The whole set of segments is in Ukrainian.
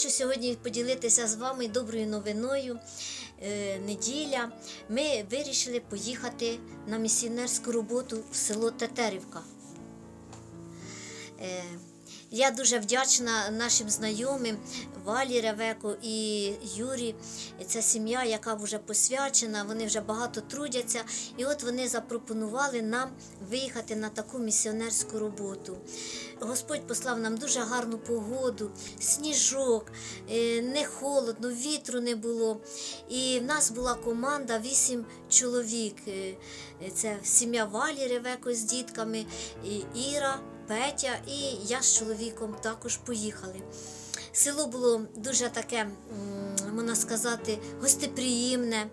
Хочу сьогодні поділитися з вами доброю новиною. Е, неділя. Ми вирішили поїхати на місіонерську роботу в село Тетерівка. Я дуже вдячна нашим знайомим Валі Ревеко і Юрі. Це сім'я, яка вже посвячена, вони вже багато трудяться. І от вони запропонували нам виїхати на таку місіонерську роботу. Господь послав нам дуже гарну погоду, сніжок, е, не холодно, вітру не було. І в нас була команда вісім чоловік. Е, Це сім'я Валі Ревеко з дітками, і Іра. Петя і я з чоловіком також поїхали. Село було дуже таке, можна сказати, гостеприємне.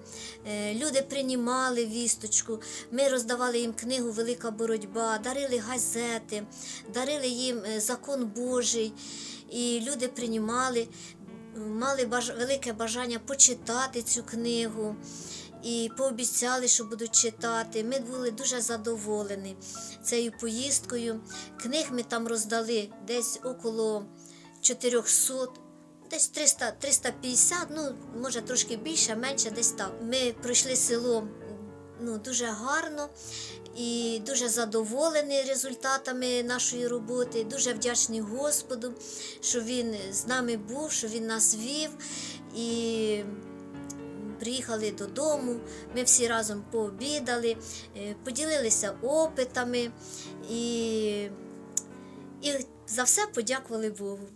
Е, Люди приймали вісточку. Ми роздавали їм книгу Велика боротьба, дарили газети, дарили їм е, закон Божий. І люди приймали, мали велике бажання почитати цю книгу і пообіцяли, що будуть читати. Ми були дуже задоволені цією поїздкою. Книг ми там роздали десь около 400, десь 300, 350, ну може трошки більше, менше, десь так. Ми пройшли село ну, дуже гарно. І дуже задоволені результатами нашої роботи, дуже вдячні Господу, що Він з нами був, що Він нас вів. І приїхали додому, ми всі разом пообідали, е, поділилися опитами і, і за все подякували Богу.